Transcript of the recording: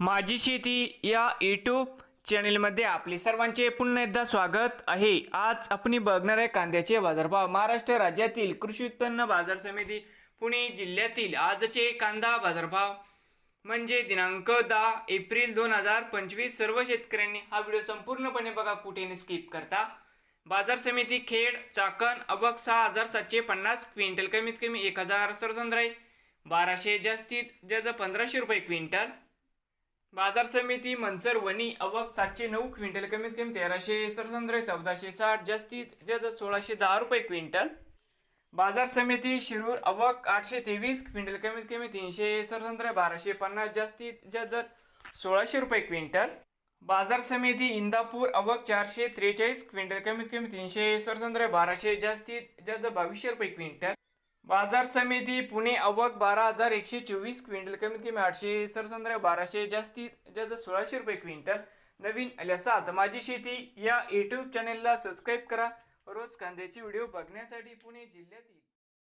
माझी शेती या यूट्यूब चॅनेलमध्ये आपले सर्वांचे पुन्हा एकदा स्वागत आहे. आज आपण बघणार आहे कांद्याचे बाजारभाव. महाराष्ट्र राज्यातील कृषी उत्पन्न बाजार समिती पुणे जिल्ह्यातील आजचे कांदा बाजारभाव म्हणजे दिनांक दहा एप्रिल दोन हजार पंचवीस. सर्व शेतकऱ्यांनी हा व्हिडिओ संपूर्णपणे बघा कुठेने स्किप करता. बाजार समिती खेड चाकण अबक सहा हजार सातशे पन्नास क्विंटल कमीत कमी एक हजार सरसंद्राई बाराशे जास्तीत जास्त पंधराशे रुपये क्विंटल. बाजार समिती मनसर वणी अवक सातशे नऊ क्विंटल कमीत कमी तेराशे सरसंद्रे चौदाशे साठ जास्तीत जास्त सोळाशे दहा रुपये क्विंटल. बाजार समिती शिरूर अवक आठशे तेवीस क्विंटल कमीत कमी तीनशे सरसंद्रे बाराशे पन्नास जास्तीत जास्त सोळाशे रुपये क्विंटल. बाजार समिती इंदापूर अवक चारशे त्रेचाळीस क्विंटल कमीत कमी तीनशे सरसंद्रे बाराशे जास्तीत जास्त बावीसशे रुपये क्विंटल. बाजार समिती पुणे अवक बारा हजार एकशे चोवीस क्विंटल. कमीत कमी आठशे सरसंद्र बाराशे जास्तीत जास्त सोळाशे रुपये क्विंटल. नवीन आल्यासाल तर माझी शेती या यूट्यूब चॅनेलला सबस्क्राईब करा. रोज कांद्याचे व्हिडिओ बघण्यासाठी पुणे जिल्ह्यातील